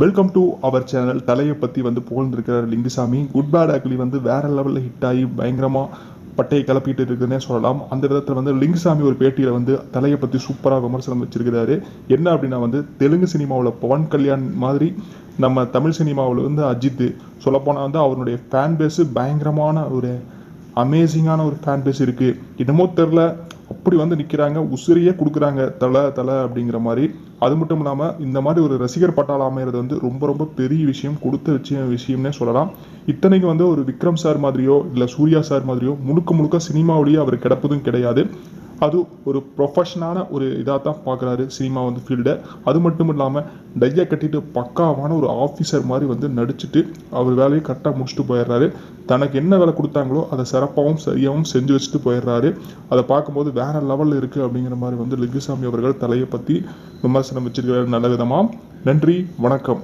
Welcome to our channel தலையை பற்றி வந்து புகழ்ந்துருக்கிறார் லிங்குசாமி. குட் பேட் ஆக்லி வந்து வேற லெவலில் ஹிட் ஆகி பயங்கரமாக பட்டையை கிளப்பிட்டு இருக்குன்னே சொல்லலாம். அந்த விதத்தில் வந்து லிங்குசாமி ஒரு பேட்டியில் வந்து தலையை பற்றி சூப்பராக விமர்சனம் வச்சிருக்கிறாரு. என்ன அப்படின்னா வந்து தெலுங்கு சினிமாவில் பவன் கல்யாண் மாதிரி நம்ம தமிழ் சினிமாவில் வந்து அஜித் சொல்லப்போனால் வந்து அவருடைய ஃபேன் பேஸு பயங்கரமான ஒரு அமேசிங்கான ஒரு ஃபேன் பேஸ் இருக்குது என்னமோ தெரில அப்படி வந்து நிற்கிறாங்க உசிரியே கொடுக்குறாங்க. தலை தலை அப்படிங்கிற மாதிரி. அது மட்டும் இல்லாமல் இந்த மாதிரி ஒரு ரசிகர் பட்டாளம் அமைகிறது வந்து ரொம்ப ரொம்ப பெரிய விஷயம் கொடுத்த வச்ச விஷயம்னே சொல்லலாம். இத்தனைக்கு வந்து ஒரு விக்ரம் சார் மாதிரியோ இல்லை சூர்யா சார் மாதிரியோ முழுக்க முழுக்க சினிமாவிலேயே அவர் கிடப்பதும் கிடையாது. அது ஒரு ப்ரொஃபஷனான ஒரு இதாக தான் பார்க்குறாரு சினிமா வந்து ஃபீல்டை அது மட்டும் இல்லாமல் டையை கட்டிட்டு பக்காவான ஒரு ஆஃபீஸர் மாதிரி வந்து நடிச்சுட்டு அவர் வேலையை கரெக்டாக முடிச்சுட்டு போயிடுறாரு. தனக்கு என்ன வேலை கொடுத்தாங்களோ அதை சிறப்பாகவும் சரியாகவும் செஞ்சு வச்சுட்டு போயிடுறாரு. அதை பார்க்கும்போது வேற லெவலில் இருக்குது அப்படிங்கிற மாதிரி வந்து லிங்குசாமி அவர்கள் தலையை பற்றி விமர்சனம் வச்சிருக்கிறாரு நல்ல விதமாக நன்றி வணக்கம்.